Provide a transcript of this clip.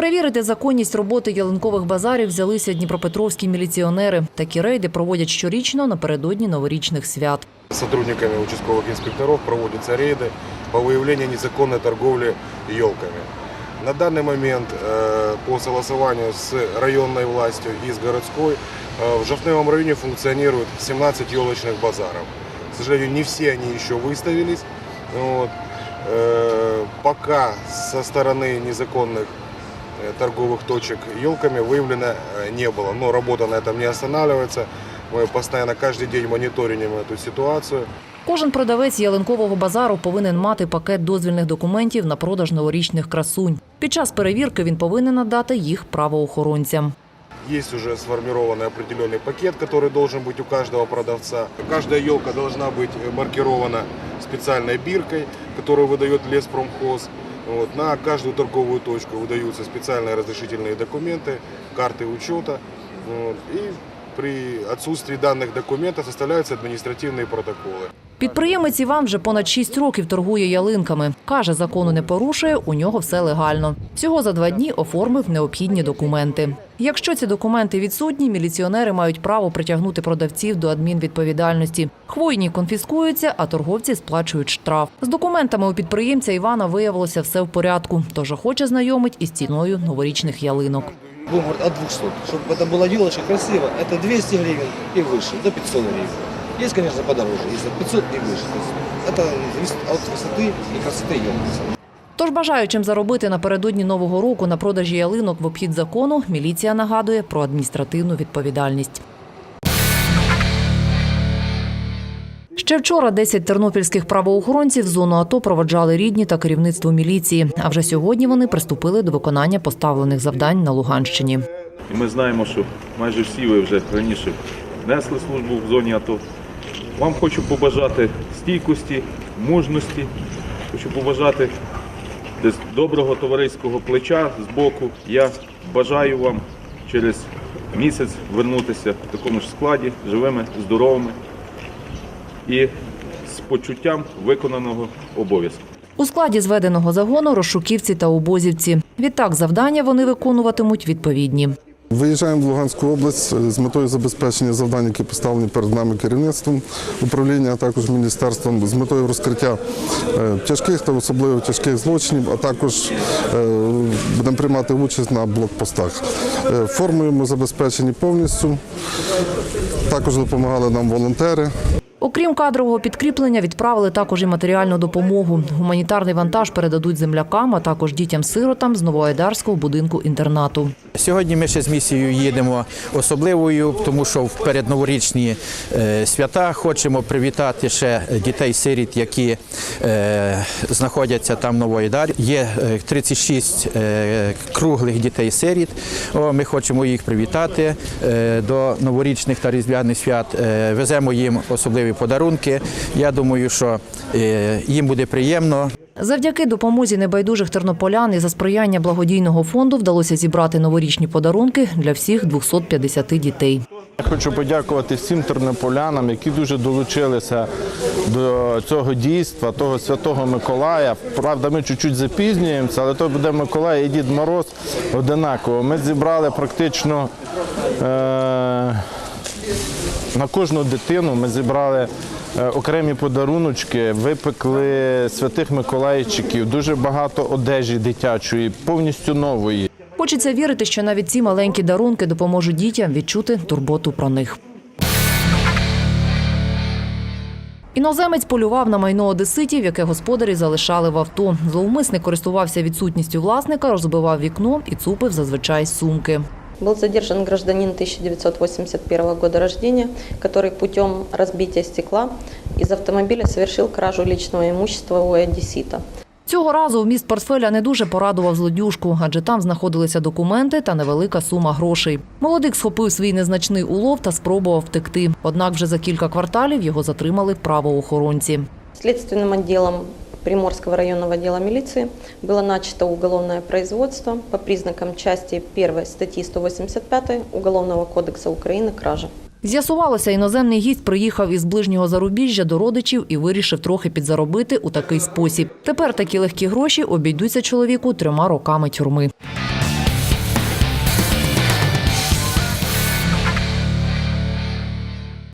Перевірити законність роботи ялинкових базарів взялися дніпропетровські міліціонери. Такі рейди проводять щорічно напередодні новорічних свят. Сотрудниками участковых инспекторов проводятся рейды по выявлению незаконной торговли елками. На данный момент э, по согласованию с районной властью и с городской э, в Жовтневом районе функционирует 17 елочных базаров. К сожалению, не все они еще выставились. Вот. Э, Пока со стороны незаконных э, торговых точек елками выявлено э, не было. Но работа на этом не останавливается. Мы постоянно каждый день мониторим эту ситуацию. Кожен продавець ялинкового базару повинен мати пакет дозвільних документів на продаж новорічних красунь. Під час перевірки він повинен надати їх правоохоронцям. Есть уже сформированный определенный пакет, который должен быть у каждого продавца. Каждая елка должна быть э, маркирована специальной биркой, которую выдает леспромхоз. Вот. На каждую торговую точку выдаются специальные разрешительные документы, карты учета. Вот. И при отсутствии данных документов составляются административные протоколы. Підприємець Іван вже понад 6 років торгує ялинками. Каже, закону не порушує, у нього все легально. Всього за два дні оформив необхідні документи. Якщо ці документи відсутні, міліціонери мають право притягнути продавців до адмінвідповідальності. Хвойні конфіскуються, а торговці сплачують штраф. З документами у підприємця Івана виявилося все в порядку, тож охоче знайомить із ціною новорічних ялинок. Будем говорить от 200. Чтобы это была елочка красиво, это 200 гривен и выше, до 500 гривен. Есть, конечно, подороже, если 500 и выше. То есть это зависит от высоты и красоты елки. Тож бажаючим заробити напередодні нового року на продажі ялинок в обхід закону, міліція нагадує про адміністративну відповідальність. Ще вчора 10 тернопільських правоохоронців в зону АТО проводжали рідні та керівництво міліції. А вже сьогодні вони приступили до виконання поставлених завдань на Луганщині. І ми знаємо, що майже всі ви вже раніше несли службу в зоні АТО. Вам хочу побажати стійкості, мужності, хочу побажати доброго товариського плеча з боку. Я бажаю вам через місяць вернутися в такому ж складі, живими, здоровими і з почуттям виконаного обов'язку. У складі зведеного загону розшуківці та обозівці. Відтак завдання вони виконуватимуть відповідні. Виїжджаємо в Луганську область з метою забезпечення завдань, які поставлені перед нами керівництвом управління, а також міністерством, з метою розкриття е, тяжких та особливо тяжких злочинів, а також е, будемо приймати участь на блокпостах. Формою Формуємо забезпечені повністю. Також допомагали нам волонтери. Окрім кадрового підкріплення, відправили також і матеріальну допомогу. Гуманітарний вантаж передадуть землякам, а також дітям-сиротам з Новоайдарського будинку інтернату. Сьогодні ми ще з місією їдемо особливою, тому що в передноворічні е, свята хочемо привітати ще дітей-сиріт, які е, знаходяться там в Новоайдарі. Є е, 36 е, круглих дітей-сиріт. Ми хочемо їх привітати до новорічних та різдвяних свят. Веземо їм особливі подарунки. Я думаю, що е, їм буде приємно. Завдяки допомозі небайдужих тернополян і за сприяння благодійного фонду вдалося зібрати новорічні подарунки для всіх 250 дітей. Я хочу подякувати всім тернополянам, які дуже долучилися до цього дійства, того святого Миколая. Правда, ми чуть-чуть запізнюємося, але то буде Миколай і Дід Мороз одинаково. Ми зібрали практично е- на кожну дитину. Ми зібрали е, окремі подаруночки, випекли святих Миколайчиків, дуже багато одежі дитячої, повністю нової. Хочеться вірити, що навіть ці маленькі дарунки допоможуть дітям відчути турботу про них. Іноземець полював на майно одеситів, яке господарі залишали в авто. Зловмисник користувався відсутністю власника, розбивав вікно і цупив зазвичай сумки Был задержан гражданин 1981 года рождения, который путем разбития стекла из автомобиля совершил кражу личного имущества у одессита. Цього разу вміст портфеля не дуже порадував злодюжку, адже там знаходилися документи та невелика сума грошей. Молодик схопив свій незначний улов та спробував втекти. Однак вже за кілька кварталів його затримали правоохоронці. Следственным отделом Приморского районного отдела милиции было начато уголовное производство по признакам части 1 статьи 185 Уголовного кодекса Украины «Кража». З'ясувалося, іноземний гість приїхав із ближнього зарубіжжя до родичів і вирішив трохи підзаробити у такий спосіб. Тепер такі легкі гроші обійдуться чоловіку трьома роками тюрми.